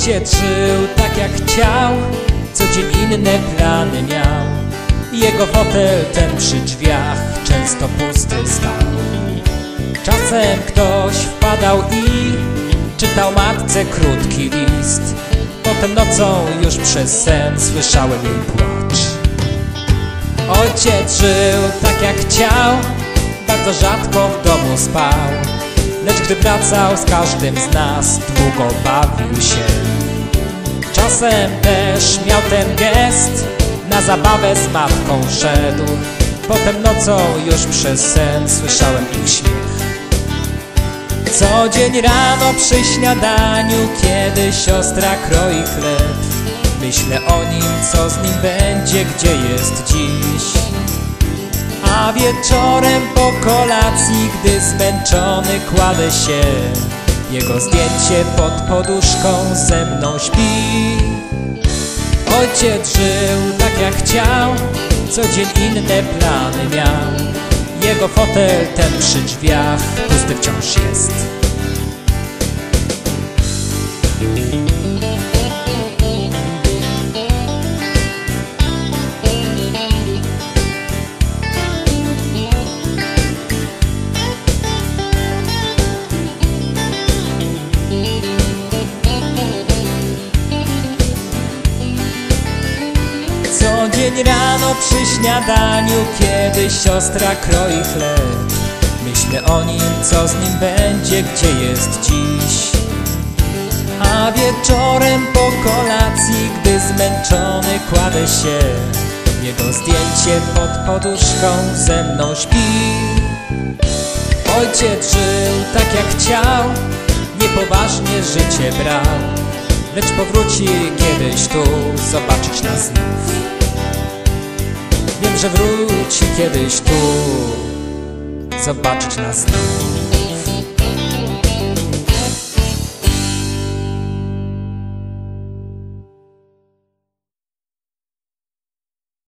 Ojciec żył tak jak chciał, co dzień inne plany miał. Jego fotel ten przy drzwiach często pusty stał. Czasem ktoś wpadał i czytał matce krótki list. Potem nocą już przez sen słyszałem jej płacz. Ojciec żył tak jak chciał, bardzo rzadko w domu spał. Gdy wracał z każdym z nas, długo bawił się. Czasem też miał ten gest, na zabawę z matką szedł. Potem nocą już przez sen słyszałem ich śmiech. Co dzień rano przy śniadaniu, kiedy siostra kroi chleb Myślę o nim, co z nim będzie, gdzie jest dziś A wieczorem po kolacji, gdy zmęczony kładę się Jego zdjęcie pod poduszką ze mną śpi. Ojciec żył tak jak chciał, co dzień inne plany miał. Jego fotel ten przy drzwiach pusty wciąż jest dzień rano przy śniadaniu, kiedy siostra kroi chleb. Myślę o nim, co z nim będzie, gdzie jest dziś. A wieczorem po kolacji, gdy zmęczony kładę się Jego zdjęcie pod poduszką ze mną śpi. Ojciec żył tak jak chciał, niepoważnie życie brał Lecz powróci kiedyś tu zobaczyć nas że wróci kiedyś tu Zobaczyć nas